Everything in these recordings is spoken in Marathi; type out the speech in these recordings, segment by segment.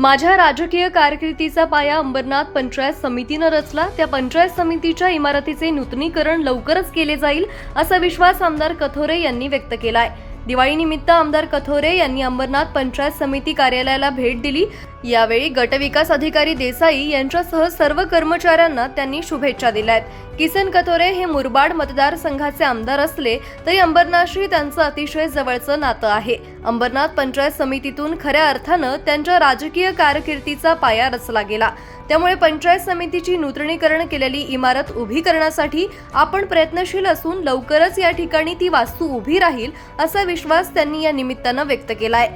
माझ्या राजकीय कारकिर्दीचा पाया अंबरनाथ पंचायत समितीनं रचला. त्या पंचायत समितीच्या इमारतीचे नूतनीकरण लवकरच केले जाईल असा विश्वास आमदार कथोरे यांनी व्यक्त केला आहे दिवाळीनिमित्त आमदार कथोरे यांनी अंबरनाथ पंचायत समिती कार्यालयाला भेट दिली. यावेळी गटविकास अधिकारी देसाई यांच्यासह सर्व कर्मचाऱ्यांना त्यांनी शुभेच्छा दिल्यात. किसन कथोरे हे मुरबाड मतदारसंघाचे आमदार असले तरी अंबरनाथशी त्यांचं अतिशय जवळचं नातं आहे. अंबरनाथ पंचायत समितीतून खऱ्या अर्थानं त्यांच्या राजकीय कारकिर्दीचा पाया रचला गेला. त्यामुळे पंचायत समितीची नूतनीकरण केलेली इमारत उभी करण्यासाठी आपण प्रयत्नशील असून लवकरच या ठिकाणी ती वास्तू उभी राहील असा विश्वास त्यांनी या निमित्तानं व्यक्त केलाय.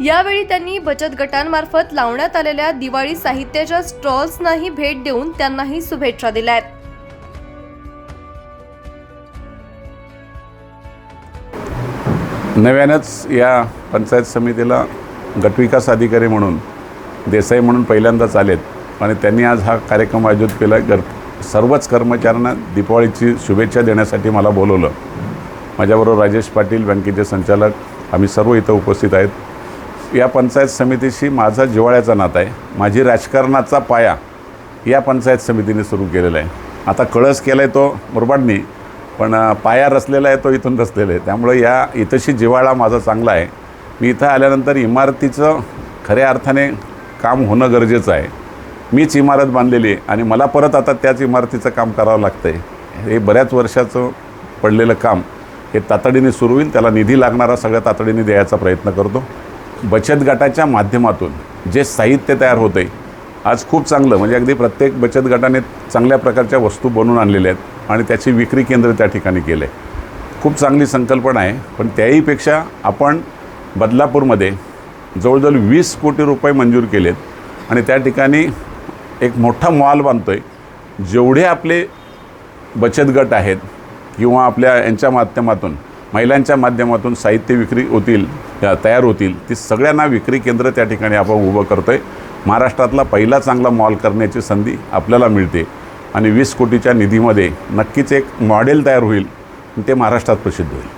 यावेळी त्यांनी बचत गटांमार्फत लावण्यात आलेल्या दिवाळी साहित्याच्या स्टॉल्सनाही भेट देऊन त्यांनाही शुभेच्छा दिल्या आहेत नव्यानंच या पंचायत समितीला गटविकास अधिकारी म्हणून देसाई म्हणून पहिल्यांदाच आलेत. आणि त्यांनी आज हा कार्यक्रम आयोजित केला. गर सर्वच कर्मचाऱ्यांना दीपावळीची शुभेच्छा देण्यासाठी मला बोलवलं. माझ्याबरोबर राजेश पाटील बँकेचे संचालक आम्ही सर्व इथं उपस्थित आहेत. या पंचायत समितीशी माझा जिव्हाळ्याचा नाता आहे. माझी राजकारणाचा पाया या पंचायत समितीने सुरू केलेला आहे. आता कळस केला आहे तो मुरबाडनी पण पाया रचलेला आहे तो इथून रचलेला आहे. त्यामुळे या इथंशी जिव्हाळा माझा चांगला आहे. मी इथं आल्यानंतर इमारतीचं खऱ्या अर्थाने काम होणं गरजेचं आहे. मीच इमारत बांधलेली आहे आणि मला परत आता त्याच इमारतीचं काम करावं लागतं आहे हे बऱ्याच वर्षाचं पडलेलं काम हे तातडीने सुरू होईल त्याला निधी लागणारा सगळ्या तातडीने द्यायचा प्रयत्न करतो. बचत गटाच्या माध्यमातून जे साहित्य तयार होतं आहे आज खूप चांगलं म्हणजे अगदी प्रत्येक बचत गटाने चांगल्या प्रकारच्या वस्तू बनवून आणलेल्या आहेत आणि त्याची विक्री केंद्र त्या ठिकाणी केलं आहे खूप चांगली संकल्पना आहे पण त्याहीपेक्षा आपण बदलापूरमध्ये जवळजवळ वीस कोटी रुपये मंजूर केलेत आणि त्या ठिकाणी एक मोठा मॉल बांधतो आहे जेवढे आपले बचत गट आहेत किंवा आपल्या यांच्या माध्यमातून महिलांच्या माध्यमातून साहित्य विक्री होतील तयार होतील ती सगळ्यांना विक्री केंद्र त्या ठिकाणी आपण उभं करतो आहे महाराष्ट्रातला पहिला चांगला मॉल करण्याची संधी आपल्याला मिळते. आणि वीस कोटीच्या निधीमध्ये नक्कीच एक मॉडेल तयार होईल ते महाराष्ट्रात प्रसिद्ध होईल.